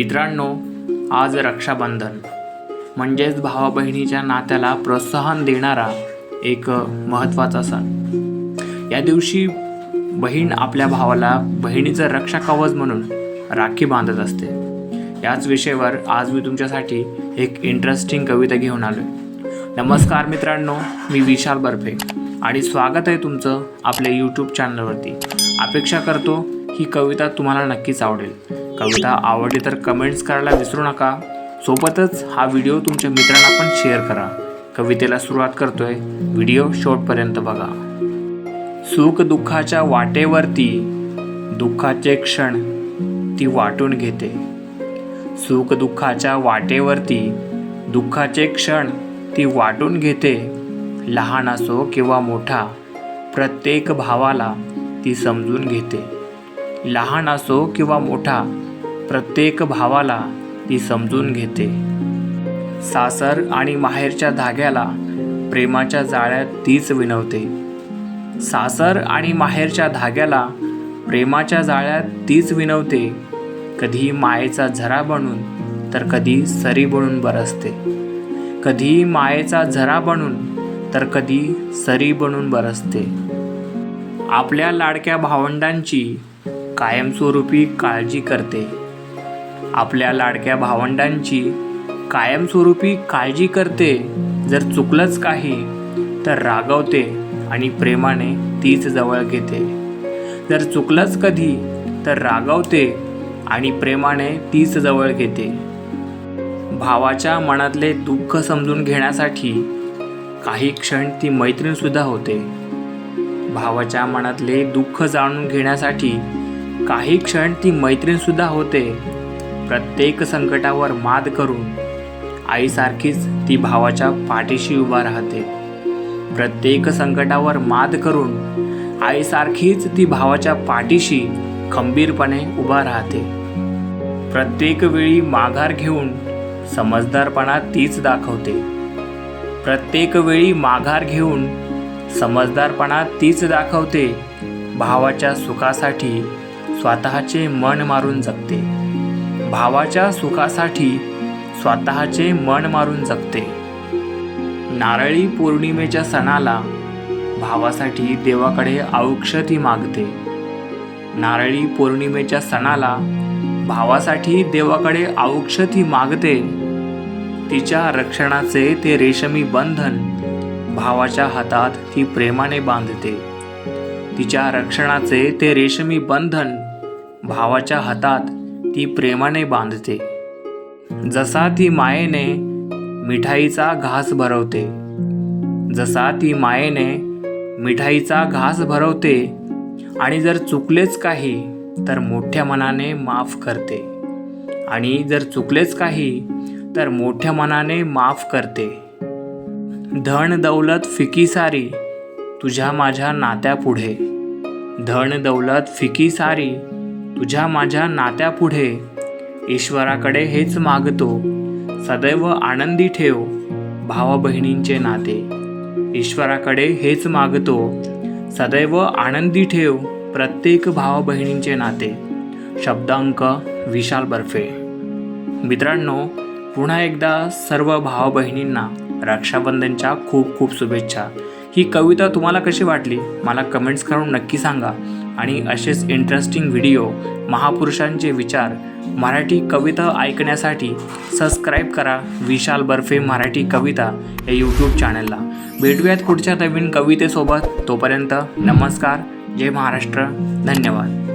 मित्रांनो आज रक्षाबंधन. म्हणजेच भावा बहिणीच्या नात्याला प्रोत्साहन देणारा एक महत्त्वाचा सण. या दिवशी बहीण आपल्या भावाला बहिणीचं रक्षा कवच म्हणून राखी बांधत असते. याच विषयावर आज मी तुमच्यासाठी एक इंटरेस्टिंग कविता घेऊन आलो नमस्कार मित्रांनो मी विशाल बर्फे आणि स्वागत आहे तुमचं आपल्या यूट्यूब चॅनलवरती अपेक्षा करतो ही कविता तुम्हाला नक्कीच आवडेल. कविता आवडली तर कमेंट्स करायला विसरू नका. सोबतच हा व्हिडिओ तुमच्या मित्रांना पण शेअर करा. कवितेला सुरुवात करतोय. व्हिडिओ शेवटपर्यंत बघा. सुख दुःखाच्या वाटेवरती दुःखाचे क्षण ती वाटून घेते. सुख दुःखाच्या वाटेवरती दुःखाचे क्षण ती वाटून घेते. लहान असो किंवा मोठा प्रत्येक भावाला ती समजून घेते. लहान असो किंवा मोठा प्रत्येक भावाला ती समजून घेते. सासर आणि माहेरच्या धाग्याला प्रेमाच्या जाळ्यात तीच विनवते. सासर आणि माहेरच्या धाग्याला प्रेमाच्या जाळ्यात तीच विनवते. कधी मायेचा झरा बनून तर कधी सरी बनून बरसते. कधी मायेचा झरा बनून तर कधी सरी बनून बरसते. आपल्या लाडक्या भावंडांची कायमस्वरूपी काळजी करते. आपल्या लाडक्या भावंडांची कायमस्वरूपी काळजी करते. जर चुकलंच काही तर रागवते आणि प्रेमाने तीच जवळ घेते. जर चुकलंच कधी तर रागवते आणि प्रेमाने तीच जवळ घेते. भावाच्या मनातले दुःख समजून घेण्यासाठी काही क्षण ती मैत्रीणसुद्धा होते. भावाच्या मनातले दुःख जाणून घेण्यासाठी काही क्षण ती मैत्रीणसुद्धा होते. प्रत्येक संकटावर मात करून आईसारखीच ती भावाच्या पाठीशी उभा राहते. प्रत्येक संकटावर मात करून आईसारखीच ती भावाच्या पाठीशी खंबीरपणे उभा राहते. प्रत्येक वेळी माघार घेऊन समजदारपणा तीच दाखवते. प्रत्येक वेळी माघार घेऊन समजदारपणा तीच दाखवते. भावाच्या सुखासाठी स्वतःचे मन मारून जगते. भावाच्या सुखासाठी स्वतःचे मन मारून जगते. नारळी पौर्णिमेच्या सणाला भावासाठी देवाकडे औक्षती मागते. नारळी पौर्णिमेच्या सणाला भावासाठी देवाकडे औक्षती मागते. तिच्या रक्षणाचे ते रेशमी बंधन भावाच्या हातात ती प्रेमाने बांधते. तिच्या रक्षणाचे ते रेशमी बंधन भावाच्या हातात ती प्रेमाने बांधते. जसा ती मायेने मिठाईचा घास भरवते जसा ती मायेने मिठाईचा घास भरवते आणि जर चुकलेच काही तर मोठ्या मनाने माफ करते. आणि जर चुकलेच काही तर मोठ्या मनाने माफ करते. धन दौलत फिकी सारी तुझ्या माझ्या नात्यापुढे. धन दौलत फिकी सारी तुझ्या माझ्या नात्यापुढे ईश्वराकडे हेच मागतो. सदैव आनंदी ठेव भावा बहिणींचे नाते. ईश्वराकडे हेच मागतो. सदैव आनंदी ठेव प्रत्येक भावा बहिणींचे नाते. शब्दांक विशाल बर्फे. मित्रांनो पुन्हा एकदा सर्व भावा बहिणींना रक्षाबंधनच्या खूप खूप शुभेच्छा. ही कविता तुम्हाला कशी वाटली? मला कमेंट्स करून नक्की सांगा. आणि असेच इंटरेस्टिंग व्हिडिओ महापुरुषांचे विचार मराठी कविता ऐकण्यासाठी सबस्क्राईब करा विशाल बर्फे मराठी कविता या यूट्यूब चॅनलला भेटूयात पुढच्या नवीन कवितेसोबत. तोपर्यंत नमस्कार. जय महाराष्ट्र. धन्यवाद.